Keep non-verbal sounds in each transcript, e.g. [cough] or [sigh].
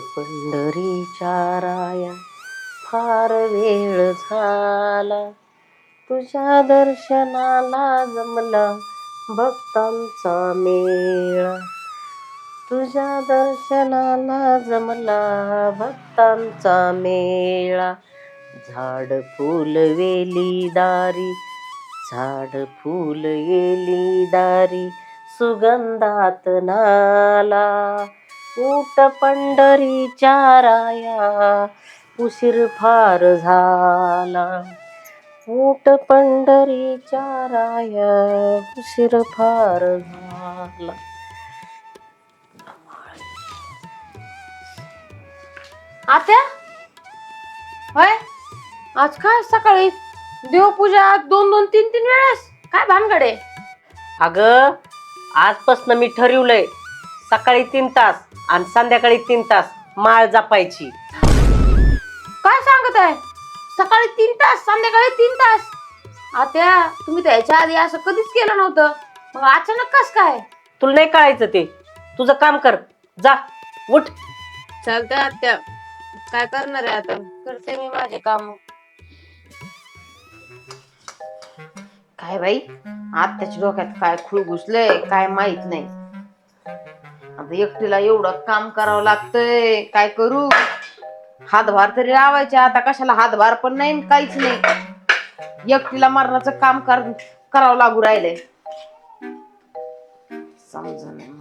पंढरीच्या राया फार वेळ झाला. तुझ्या दर्शनाला जमला भक्तांचा मेळा. तुझ्या दर्शनाला जमला भक्तांचा मेळा. झाड फुल वेली दारी झाड फुल येली दारी सुगंधात नाला. ऊट पंढरीच्या राया उशीर फार झाला. ऊट पंढरीच्या राया उशीर फार झाला. आत्या? होय? आज काय सकाळी? देवपूजा दोन दोन तीन तीन वेळेस? काय भानगडे? अगं आजपासनं मी ठरवलंय सकाळी तीन तास. आणि संध्याकाळी तीन तास माळ जपायची. काय सांगत आहे सकाळी तीन तास संध्याकाळी तीन तास? आत्या तुम्ही त्याच्या आधी असं कधीच केलं नव्हतं. मग अचानक कस काय? तुला नाही कळायचं ते. तुझं काम कर. जा उठ. चालतंय आत्या. काय करणार आहे आता? करते मी माझे काम. काय बाई? आत्याच्या डोक्यात काय खूळ घुसलंय काय माहीत नाही. आता एकटीला एवढं काम करावं लागतंय. काय करू? हातभार तरी लावायचे. आता कशाला हातभार पण नाही आणि काहीच नाही. एकटीला मरणाचं काम कर करावं लागू राहिलंय समजा नाही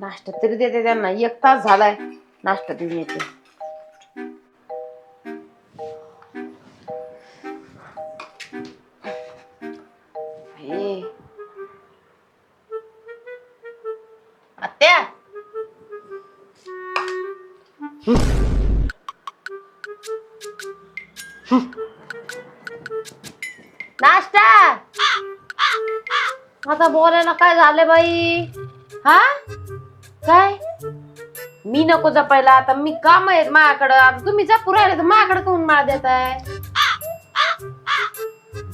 नाश्ता तरी देते त्यांना. एक तास झालाय. नाश्ता देऊन येते. काय झालं बाई? हा? काय? मी नको जपायला आता मी काम आहेत माझ्याकडं. आता तुम्ही जपू राहिले तर माझ्याकडे कोण माळ देताय?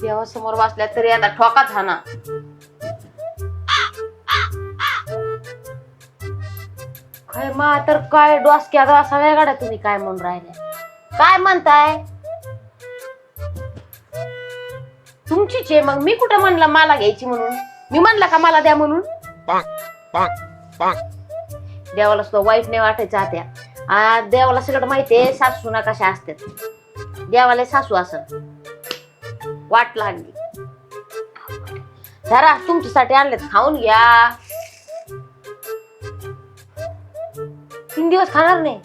देवासमोर वाचल्या तरी आता ठोकाच हा ना. काय मा तर काय डोसक्यात असा वेगळा तुम्ही काय म्हणून राहिले? काय म्हणताय? तुमचीच आहे मग. मी कुठं म्हणलं मला घ्यायची म्हणून? मी म्हणलं का मला द्या म्हणून? देवाला सुद्धा वाईट नाही वाटायचं आत्या आ, देवाला सगळं माहितीये सासू ना कशा असतात. देवाला सासू असत वाट लागली. जरा तुमच्यासाठी आणलेत खाऊन घ्या. तीन दिवस खाणार नाही.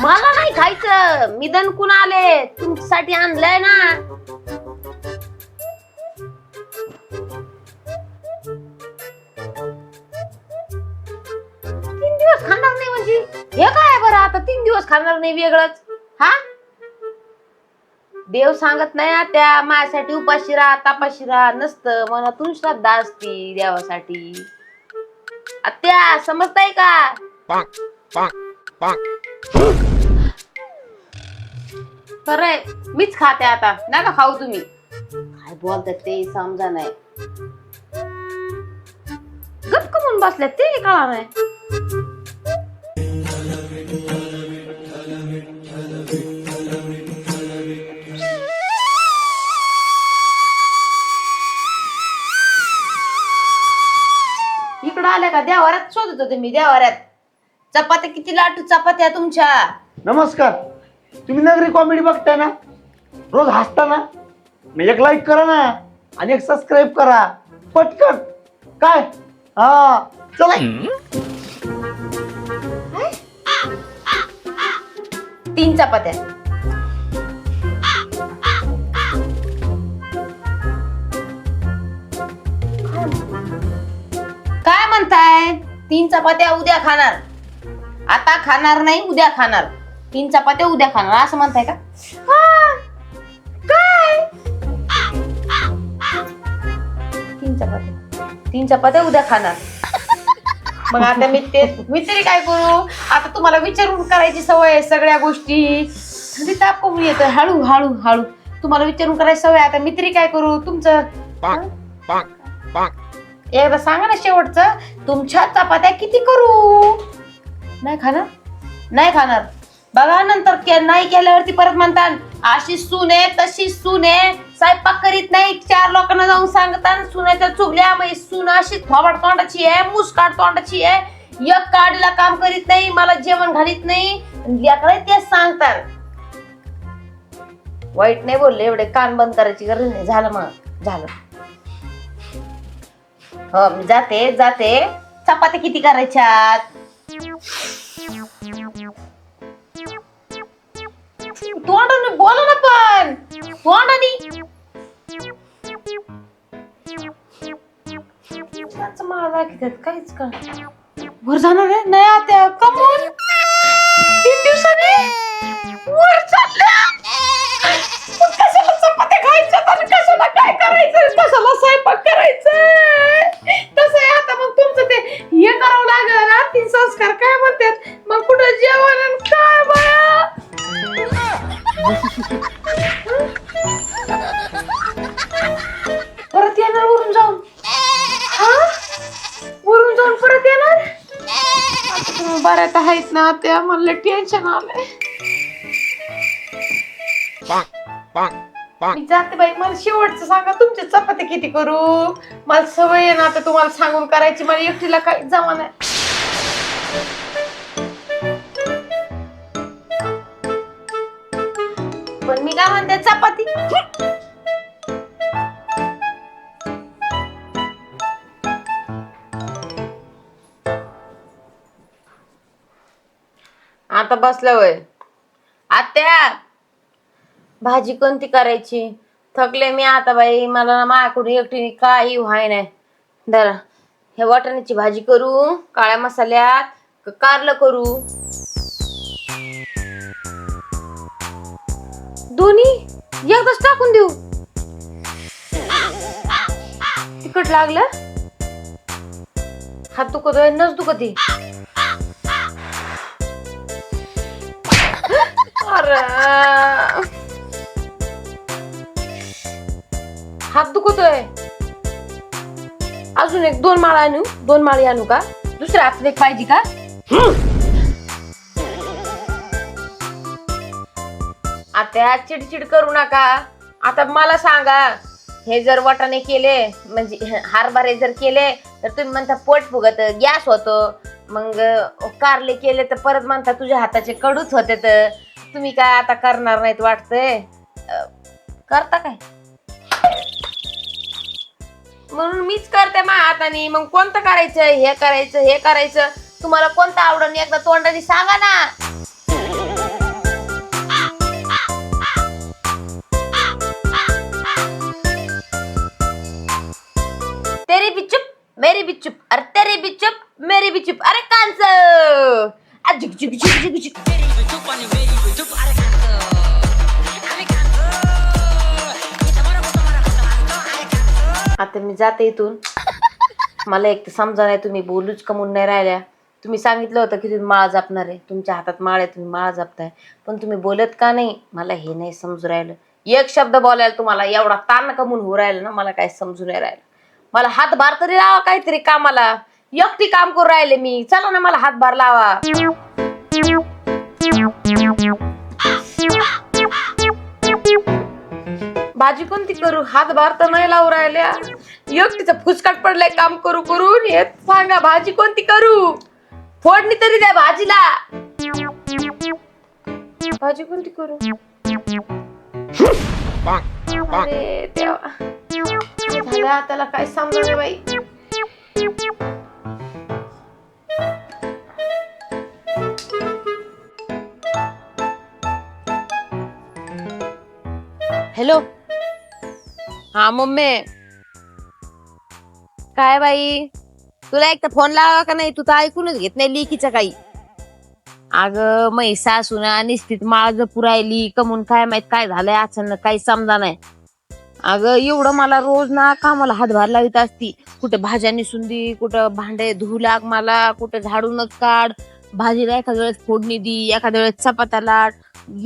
मला नाही खायचं. मी दणकून आले? तुमच्यासाठी आणलंय ना. तीन दिवस खाणार नाही म्हणजे? हे काय बरं आता तीन दिवस खाणार नाही वेगळंच? हा? देव सांगत नाही हा त्या माझ्यासाठी उपाशी राहा तापाशी राहा. नसतं. मनातून श्रद्धा असती देवासाठी. आत्या समजताय का? खरंय मीच खाते आता. नका खाऊ तुम्ही? काय बोलतात ते समजा नाही. गप्प म्हणून बसल्यात ते कळा नाही. इकडं आल्या का? देवाऱ्यात शोधत होते मी देवाऱ्यात. चपात्या किती लाटू चपात्या तुमच्या? नमस्कार. तुम्ही नगरी कॉमेडी बघताय ना? रोज हसता ना मग एक लाईक करा ना आणि एक सबस्क्राईब करा. पटकन. काय? हा चला. तीन चपात्या. काय म्हणताय? तीन चपात्या उद्या खाणार. आता खाणार नाही उद्या खाणार. तीन चपात्या उद्या खाणार असं म्हणताय का? काय? तीन चपात्या. तीन चपात्या उद्या खाणार. मग आता मी ते मी तरी काय करू? आता तुम्हाला विचारून करायची सवय आहे सगळ्या गोष्टी. थंडी ताप कमी येतं हळू हळू हळू. तुम्हाला विचारून करायची सवय आता मी तरी काय करू? तुमचं? एकदा सांगा ना शेवटचं तुमच्या चपात्या किती करू? नाही खाणार? नाही खाणार. बघा नंतर के- नाही केल्यावरती परत म्हणतात अशी सून आहे तशी सून आहे. स्वयंपाक करीत नाही चार लोकांना जाऊन सांगतात सुनाच्या चुगल्या मग सून अशी थोबाड तोंडाची आहे मुसकाट तोंडाची आहे. एक काडीला काम करीत नाही मला जेवण घालीत नाही. लेकरं ते सांगतात. वाईट नाही बोलले एवढे कान बंद करायची गरज नाही. झालं मग झालं. हो मी जाते जाते. चपात्या किती करायच्यात? तोंडाने बोला ना पण. तोंडाने. मला काहीच का वर जाणार आहे? नाही आता. कमून. तीन दिवसाने? वर जा. आहेत ना त्या मला टेन्शन आलंय. मी जाते बाई मला शेवटचं सांगा तुमची चपाती किती करू? मला सवय आहे ना आता तुम्हाला सांगून करायची मला एकटीला काही जमा नाही. आता बसलं वय आत्या! भाजी कोणती करायची? थकले मी आता बाई. मला ना माझ्याकडून एकटीने काही व्हाय नाही. दरा हे वाटाण्याची भाजी करू. काळ्या मसाल्यात. का कारलं करू. दोन्ही? एकदाच टाकून देऊ. तिकट लागलं? हात दुखत नस दुखती. अरे. हात दुखतोय. अजून एक दोन माळा आणू. दोन माळी आणू का? दुसऱ्या हातात एक पाहिजे का? आता चिडचिड करू नका. आता मला सांगा. हे जर वाटाणे केले म्हणजे हरभरे जर केले तर तुम्ही म्हणता पोट फुगत गॅस होतो. मग कारले केले तर परत म्हणता तुझ्या हाताचे कडूच होते तर तुम्ही काय आता करणार नाहीत वाटतंय? करता काय? म्हणून मीच करते मा हाताने. मग कोणतं करायचं? हे करायचं हे करायचं. तुम्हाला कोणतं आवडून? एकदा तोंडाने सांगा ना. तेरी भी चुप मेरी भी चुप अरे तेरी भी चुप मेरी भी चुप अरे कांच आ, झुक झुक झुक झुक झुक। आता मी जाते इथून. मला एक तर समजा नाही तुम्ही बोलूच कमून नाही राहिल्या. तुम्ही सांगितलं होतं की तुम्ही माळा जपणार आहे. तुमच्या हातात माळ आहे तुम्ही माळा जपताय. पण तुम्ही बोलत का नाही? मला हे नाही समजू राहिलं. एक शब्द बोलायला तुम्हाला एवढा ताण कमून हो राहिलं ना मला काय समजू नाही राहिलं. मला हातभार तरी लावा काहीतरी कामाला. एकटी काम करू राहिले मी. चला ना मला हातभार लावा. भाजी कोणती करू? हातभार तर नाही लावू राहिल्या. एकटीचा फुसकाट पडलाय काम करू करून. हे सांगा भाजी कोणती करू? फोडणी तरी द्या भाजीला. भाजी कोणती करू? अरे देवा. त्याला काय सांगणार बाई? हॅलो हा मम्मी. काय बाई? तुला एक तर फोन लावा का नाही? तू तर ऐकूनच घेत नाही लिकीचं काही. अग मै सासूना निश्चित माळ पुरायली. कमून काय माहीत काय झालंय? अचानक काही समजा नाही. अगं एवढं मला रोज ना कामाला हातभार लावित असती. कुठं भाज्या निसून दे कुठं भांडे धुऊ लाग मला कुठं झाडूनच काढ. भाजीला एखाद्या वेळेस फोडणी दी एखाद्या वेळेस चपात्या लाट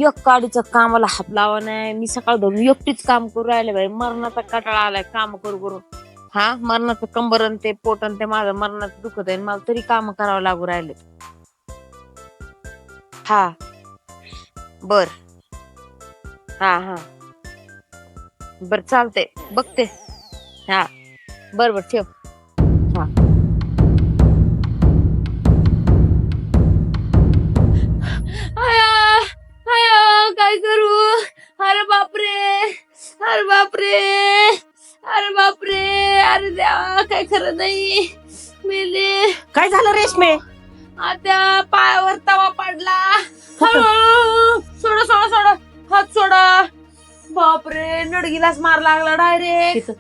एक काडीचं कामाला हात लावा नाही. मी सकाळ धरून एकटीच काम करू राहिले बाई. मरणाचा कटाळा आलाय काम करू करून हा मरणाचं कंबरन ते पोटन ते माझं मरणाचं दुखत आहे. मला तरी काम करावं लागू राहिले. हा. बर. हा हा. बर चालते बघते. हा बर बर ठेव. हा. आया आया काय करू? अरे बापरे अरे बापरे अरे बापरे अरे देवा काय खरं नाही. मेले. काय झालं रेशमे? आता पायावर तवा पडला. हळूहळू. बापरे नडगीलाच मार लागला डायरेक्ट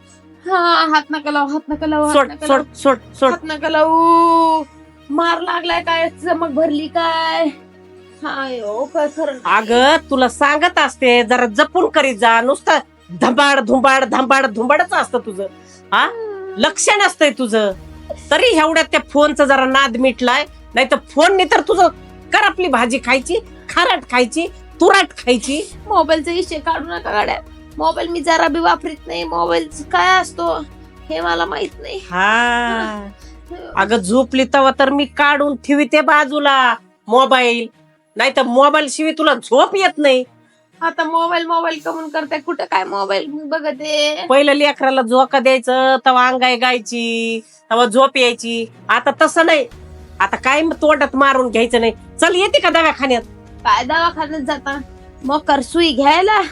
हा हात नका लावू हात नका लावू हात सोड नका सोड लावू. सोड सोड. हात नका लावू. मार लागलाय काय चमक भरली काय? हाय ओ काय खरं नाही. अग तुला सांगत असते जरा जपून करीत जा. नुसतं धंबाड धुंबाड धंबाड धुंबाडच असतं तुझं. हा? लक्ष नसतंय तुझं. तरी एवढ्यात त्या फोनचा जरा नाद मिटलाय. नाही तर फोनने तर तुझं कर आपली भाजी खायची खारट खायची तुराट खायची? मोबाईलचा विषय काढू नका गाड्या. मोबाईल मी जरा बी वापरीत नाही मोबाईल काय असतो हे मला माहीत नाही. हा. अगं झोपली तेव्हा तर मी काढून ठेवी ते बाजूला मोबाईल. नाही तर मोबाईल शिवाय तुला झोप येत नाही. आता मोबाईल मोबाईल कमून करताय कुठं काय मोबाईल? मी बघते. पहिलं लेकराला झोका द्यायचं तेव्हा अंगाई गायची तेव्हा झोप यायची. आता तसं नाही. आता काय तोंडात मारून घ्यायचं नाही. चल येते का दवाखान्यात? काय दवाखान्यात जाता. मकर सुई घ्यायला.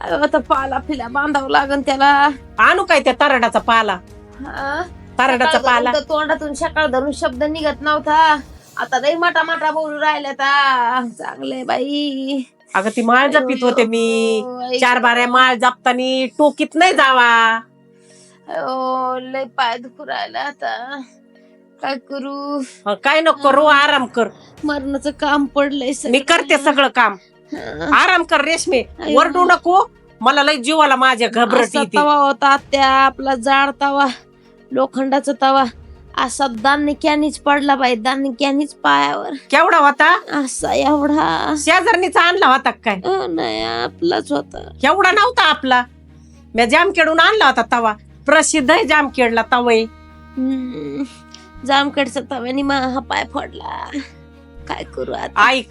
आता पाला फिला बांधावं लागन त्याला. आणू काय त्या तराडाचा पाला? हा? तराडाचा सकाळ पाला. धरून तर तोंडातून सकाळ धरून शब्द निघत नव्हता. आता लई माटा माटा बोलू राहिल्या ता. चांगले बाई. अगं ती माळ जपीत होते मी. अयो, चार बाऱ्या माळ जपतानी टोकीत नाही जावा. अयो, लय पाय दुखू राहिला आता. काय करू? हं, काय नको करू आराम कर. मरणाचं काम पडलंय मी करते सगळं काम. आराम कर रेशमे. वरडू नको. मला लय जीवाला माझ्या घबरट असा येते. तवा होता त्या आपला जाड तवा लोखंडाचा तवा. असा दानिक्यानीच पडला बाई दानिक्यानीच पायावर. केवढा होता? असा एवढा. शेजारणीचा आणला होता का काय? अ, नाही आपलाच होता. एवढा नव्हता आपला. मी जामखेडून आणला होता तवा. प्रसिद्ध आहे जामखेडला तवय हम्म. जामखेडचा तव्याने मा हा पाय फोडला. काय करू आता? ऐक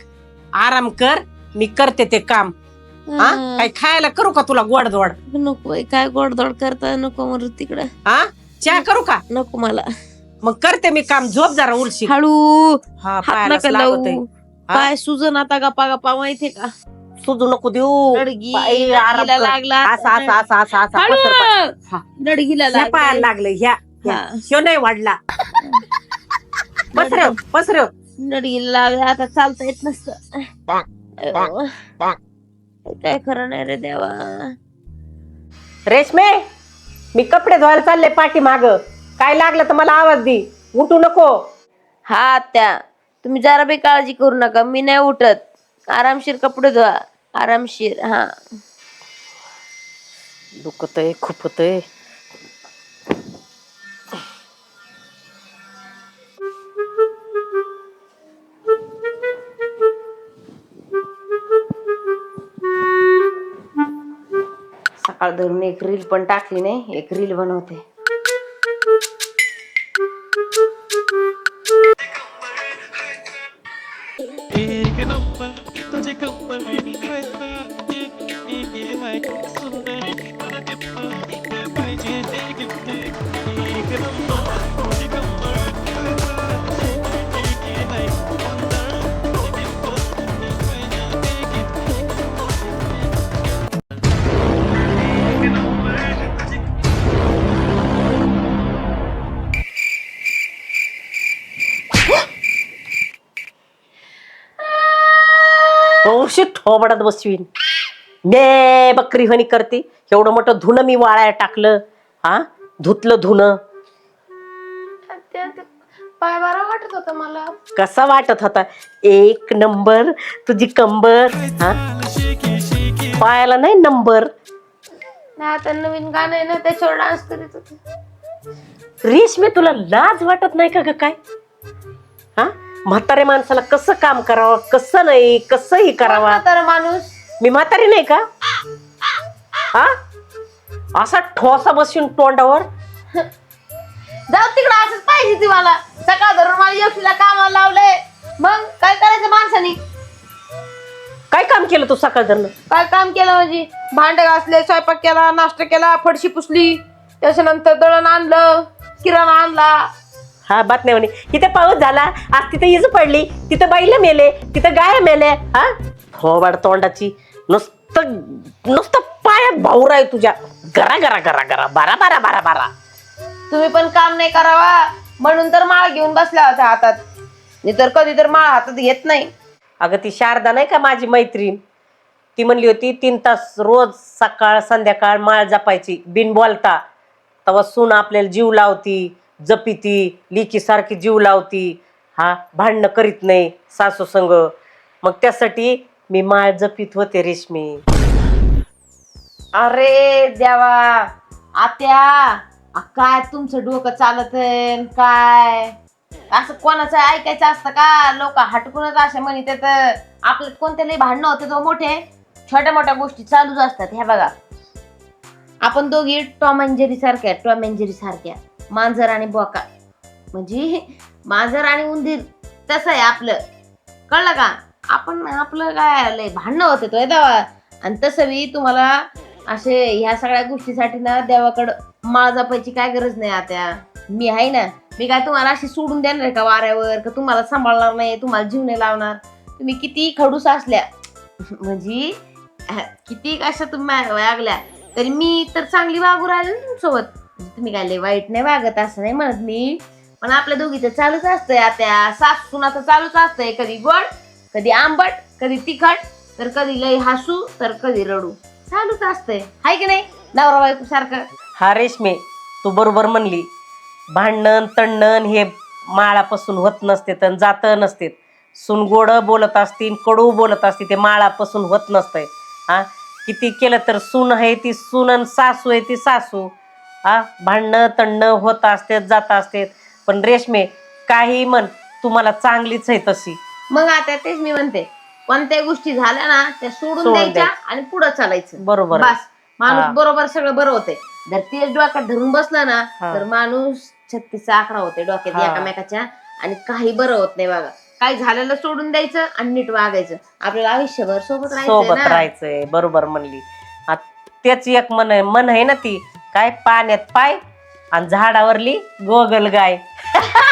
आराम कर मी करते ते काम. हा? हा. काय खायला करू का तुला गोडधोड? नको बाई, काय गोडधोड करता? नको मर तिकडं. हा? चहा करू का? नको मला. मग करते मी काम झोप जरा उलशी. हळू. हा हात पायालाच नका लागतंय. लावू. पाय सुजन आता गप्पा गप्पा माहितीये का? सुजू नको देऊ. आराम कर. लागला असा असा असा असा असा पसर पसर. हा. हळू नडगीला ह्या पायाला लागला लागलं ह्या ह्या. हा. ह्यो नाही वाढला. पसरव पसरव लागला आता चालता येत नसत. काय खरं नाही रे देवा. रेशमे मी कपडे धुवायला चालले पाठी माग. काय लागलं तर मला आवाज दे. उठू नको. हा त्या तुम्ही जरा बी काळजी करू नका. मी नाही उठत. आरामशीर कपडे धुवा. आरामशीर हा. दुखतय खुपतय. सकाळ धरून एक रील पण टाकली नाही एक रील बनवते. औषध ठोबडत बसवीन. बे बकरी हनी करते. एवढं मोठं धुणं मी वाळाय टाकलं. हा? धुतलं धुणं. पाय बरा वाटत होता मला. कसा वाटत होता? एक नंबर. तुझी कंबर. हा? पायाला नाही नंबर. नाही आता नवीन गाणं आहे ना त्याच्यावर डान्स करीत होते. रेशमे तुला लाज वाटत नाही का ग काय? म्हातारे माणसाला कसं काम करावं कसं नाही कसंही करावा? तर माणूस. मी म्हातारी नाही का? हा? असा ठोसा बसून तोंडावर? जाऊ तिकडं असंच पाहिजे ती मला. सकाळ धरून मला एकटीला कामाला लावलंय. मग काय करायचं माणसानी? काय काम केलं तू सकाळ धरणं? काय काम केलं म्हणजे? भांडे घासले स्वयंपाक केला नाश्ता केला फडशी पुसली. त्याच्यानंतर दळण आणलं किराणा आणला. हा बातम्या म्हणे. इथे पाऊस झाला आज तिथे इज पडली तिथं बाईला मेले तिथं गाय मेले हा? थोबाड तोंडाची. नुसतं नुसतं पायात भाऊर आहे तुझ्या. गरा गरा गरा गरा बारा बारा बारा बारा. तुम्ही पण काम नाही करावा. म्हणून तर माळ घेऊन बसल्या होत्या हातात. मी तर कधी तर माळ हातात घेत नाही. अगं ती शारदा नाही का माझी मैत्रीण? ती म्हणली होती तीन तास रोज सकाळ संध्याकाळ माळ जपायची. बिन बोलता तेव्हा सून आपल्याला जीव लावती. जपिती लिकी सारखी जीव लावती. हा भांडणं करीत नाही सासू संग. मग त्यासाठी मी माळ जपीत होते रेशमी. अरे देवा आत्या आ, काय तुमचं डोकं चालत काय? असं कोणाचं ऐकायचं असतं का? लोक हटकूनच असे तर आपल्यात कोणते लई भांडणं होते तो मोठे? छोट्या मोठ्या गोष्टी चालूच असतात ह्या बघा. आपण दोघी टॉम अँड जेरी सारख्या टॉम अँड जेरी सारख्या. मांजर आणि बोका. म्हणजे मांजर आणि उंदीर तसं आहे आपलं. कळलं का? आपण आपलं काय लय भांडणं होते तो देवा आणि तसं बी तुम्हाला असे ह्या सगळ्या गोष्टीसाठी ना देवाकडं माळ जपायची काय गरज नाही आता. मी आहे ना मी काय तुम्हाला अशी सोडून देणार आहे का वाऱ्यावर? का तुम्हाला सांभाळणार नाही? तुम्हाला जीव नाही लावणार? तुम्ही किती खडूस असल्या. [laughs] म्हणजे किती अशा तुम्ही वागल्या. तरी मी तर चांगली वागू राहिले सोबत तुमच्यासोबत. तुम्ही काय लय वाईट नाही वागत असं नाही म्हणत मी. पण आपल्या दोघीचं चालूच असतंय आता. सास सुनाचं चालूच असतंय. कधी गोड कधी आंबट कधी तिखट तर कधी लय हसू तर कधी रडू. चालूच असतंय. हाय की नाही? नवरा बायको सारखं. हा रेशमे तू बरोबर म्हणली. भांडण तणण हे माळापासून होत नसते तर जात नसते. सून गोड बोलत असतील कडू बोलत असते ते माळापासून होत नसतंय. हा? किती केलं तर सून आहे ती सून आणि सासू आहे ती सासू. हा भांडणं तंडणं होत असते जात असते पण रेशमे काही म्हण तुम्हाला चांगलीच आहे तशी. मग आता तेच मी म्हणते कोणत्या गोष्टी झाल्या ना त्या सोडून सोडून द्यायच्या द्यायच्या. आणि पुढे चालायचं. बरोबर. आहे. बस. माणूस हा. बरोबर सगळं बरं होते जर तेच डोक्यात धरून बसला ना हा. तर माणूस छत्तीसचा आकडा होते डोक्यात हा. एकामेकाच्या आणि काही बरं होत नाही बघा. काही झालेलं सोडून द्यायचं आणि नीट वागायचं. आपल्याला आयुष्यभर सोबत राहायचं सोबत ना. राहायचंय. बरोबर म्हणली. आ, तेच एक मन आहे मन आहे ना ती. काय पाण्यात पाय आणि झाडावरली गोगल गाय [laughs]